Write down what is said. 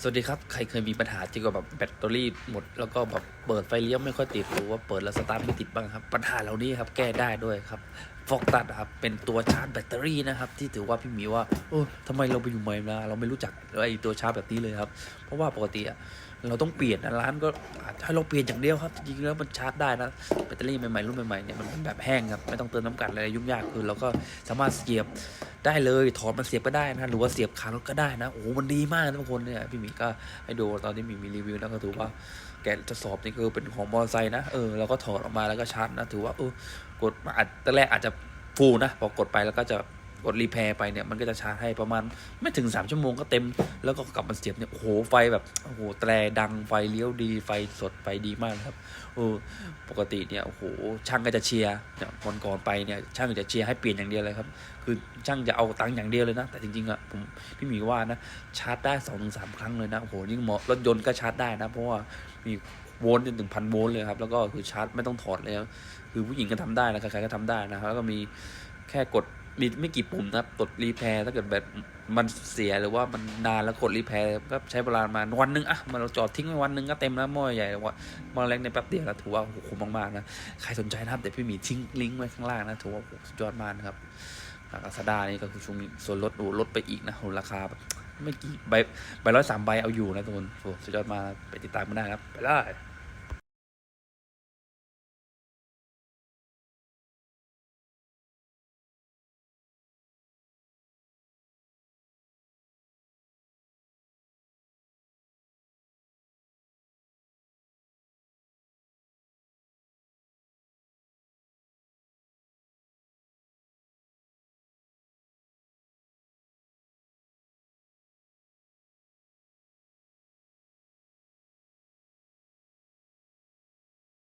สวัสดีครับ ใครเคยมีปัญหาเกี่ยวกับแบบแบตเตอรี่หมด แล้วก็แบบเปิดไฟเลี้ยวไม่ค่อยติดหรือว่าเปิดแล้วสตาร์ทไม่ติดบ้างครับ ปัญหาเหล่านี้ครับแก้ได้ด้วยครับ ฟอกตัดครับ เป็นตัวชาร์จแบตเตอรี่นะครับ ที่ถือว่าพี่หมีว่าโอ้ทำไมเราไปอยู่ใหม่มาเราไม่รู้จักไอ้ตัวชาร์จแบบนี้เลยครับ เพราะว่าปกติเราต้องเปลี่ยนนะร้านก็ให้เราเปลี่ยนอย่างเดียวครับจริงๆแล้วมันชาร์จได้นะแบตเตอรี่ใหม่ๆรุ่นใหม่ๆเนี่ยมันเป็นแบบแห้งครับไม่ต้องเติมน้ำกันอะไรยุ่งยากคือเราก็สามารถเสียบได้เลยถอดมาเสียบก็ได้นะหรือว่าเสียบคารถก็ได้นะโอ้มันดีมากทุกคนเนี่ยพี่หมีก็ให้ดูตอนที่มีมีรีวิวนะก็ถือว่าแกะทดสอบนี่คือเป็นของมอเตอร์ไซค์นะเออเราก็ถอดออกมาแล้วก็ชาร์จนะถือว่าเออกดมาอาจตอนแรกอาจจะฟูนะ พอกดไปแล้วก็จะกดรีแพร์ไปเนี่ยมันก็จะชาร์จให้ประมาณไม่ถึง 3 ชั่วโมงก็เต็ม แล้วก็กลับมาเสียบเนี่ยโอ้โหไฟแบบโอ้โหแตรดังไฟเลี้ยวดีไฟสดไฟดีมากครับเออปกติเนี่ยโอ้โหช่างก็จะเชียร์เนี่ยวันก่อนไปเนี่ยช่างจะเชียร์ให้เปลี่ยนอย่างเดียวเลยครับ คือช่างจะเอาตังค์อย่างเดียวเลยนะ แต่จริงๆอะผมพี่หมีว่านะชาร์จได้สองถึงสามครั้งเลยนะโอ้โหยิ่งเหมาะรถยนต์ก็ชาร์จได้นะ เพราะว่ามี โวลต์จนถึงพันโวลต์เลยครับ แล้วก็คือชาร์จไม่ต้องถอดเลยครับคือผู้หญิงก็ทำได้นะใครๆก็ทำได้นะครับแล้วก็มีแค่กดมีไม่กี่ปุ่มนะครับกดรีแพร์ถ้าเกิดแบบมันเสียหรือว่ามันนานแล้วกดรีแพร์ก็ใช้เวลามาวันนึงอะมันเราจอดทิ้งไว้วันนึงก็เต็มแล้วม้อใหญ่ว่าม้อเล็กในแป๊บเดียวแล้วถือว่าโอ้โหคุ้มมากๆนะใครสนใจนะครับเดี๋ยวพี่มีทิ้งลิงก์ไว้ข้างล่างนะถือว่าโอ้โหสุดยอดมากนะครับลาซาด้านี่ก็คือช่วงนี้ส่วนลดดูลดไปอีกนะราคาแบบ ไม่กี่ใบใบร้อยสามใบเอาอยู่นะทุกคนโอ้สุดยอดมาไปติดตามกันได้ครับ ไปได้